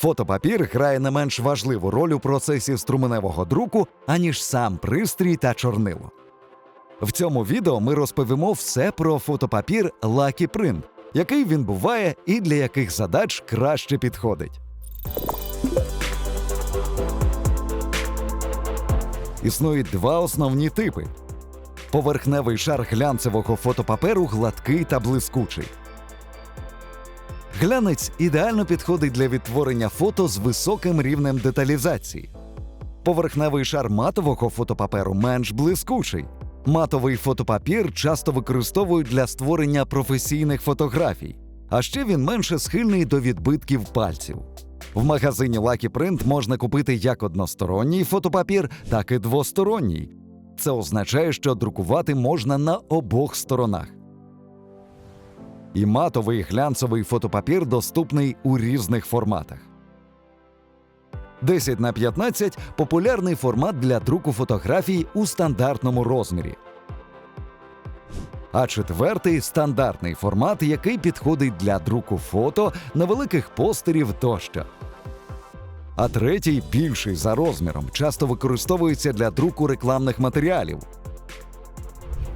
Фотопапір грає не менш важливу роль у процесі струменевого друку, аніж сам пристрій та чорнило. В цьому відео ми розповімо все про фотопапір Lucky Print, який він буває і для яких задач краще підходить. Існують два основні типи: поверхневий шар глянцевого фотопаперу гладкий та блискучий. Глянець ідеально підходить для відтворення фото з високим рівнем деталізації. Поверхневий шар матового фотопаперу менш блискучий. Матовий фотопапір часто використовують для створення професійних фотографій, а ще він менше схильний до відбитків пальців. В магазині Lucky Print можна купити як односторонній фотопапір, так і двосторонній. Це означає, що друкувати можна на обох сторонах. І матовий глянцевий фотопапір доступний у різних форматах. 10 на 15 популярний формат для друку фотографій у стандартному розмірі. А четвертий стандартний формат, який підходить для друку фото, невеликих постерів тощо. А третій, більший за розміром, часто використовується для друку рекламних матеріалів.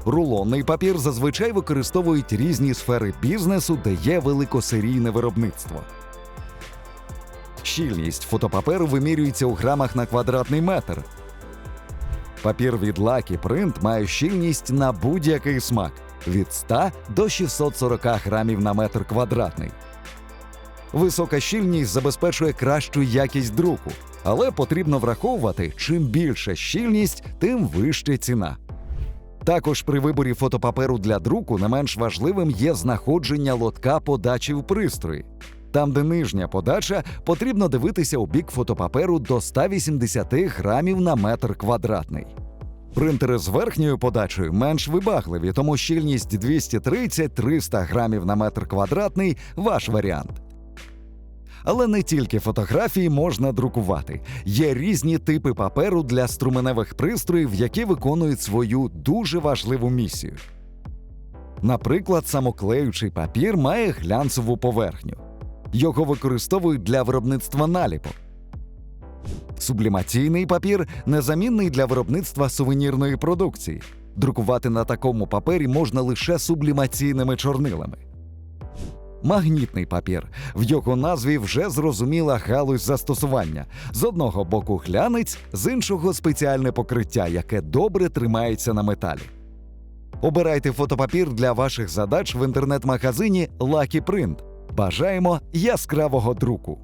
Рулонний папір зазвичай використовують різні сфери бізнесу, де є великосерійне виробництво. Щільність фотопаперу вимірюється у грамах на квадратний метр. Папір від Lucky Print має щільність на будь-який смак від 100 до 640 грамів на метр квадратний. Висока щільність забезпечує кращу якість друку, але потрібно враховувати, чим більша щільність, тим вища ціна. Також при виборі фотопаперу для друку не менш важливим є знаходження лотка подачі в пристрої. Там, де нижня подача, потрібно дивитися у бік фотопаперу до 180 грамів на метр квадратний. Принтери з верхньою подачею менш вибагливі, тому щільність 230-300 грамів на метр квадратний ваш варіант. Але не тільки фотографії можна друкувати. Є різні типи паперу для струменевих пристроїв, які виконують свою дуже важливу місію. Наприклад, самоклеючий папір має глянцеву поверхню. Його використовують для виробництва наліпок. Сублімаційний папір незамінний для виробництва сувенірної продукції. Друкувати на такому папері можна лише сублімаційними чорнилами. Магнітний папір. В його назві вже зрозуміла галузь застосування. З одного боку глянець, з іншого спеціальне покриття, яке добре тримається на металі. Обирайте фотопапір для ваших задач в інтернет-магазині Lucky Print. Бажаємо яскравого друку!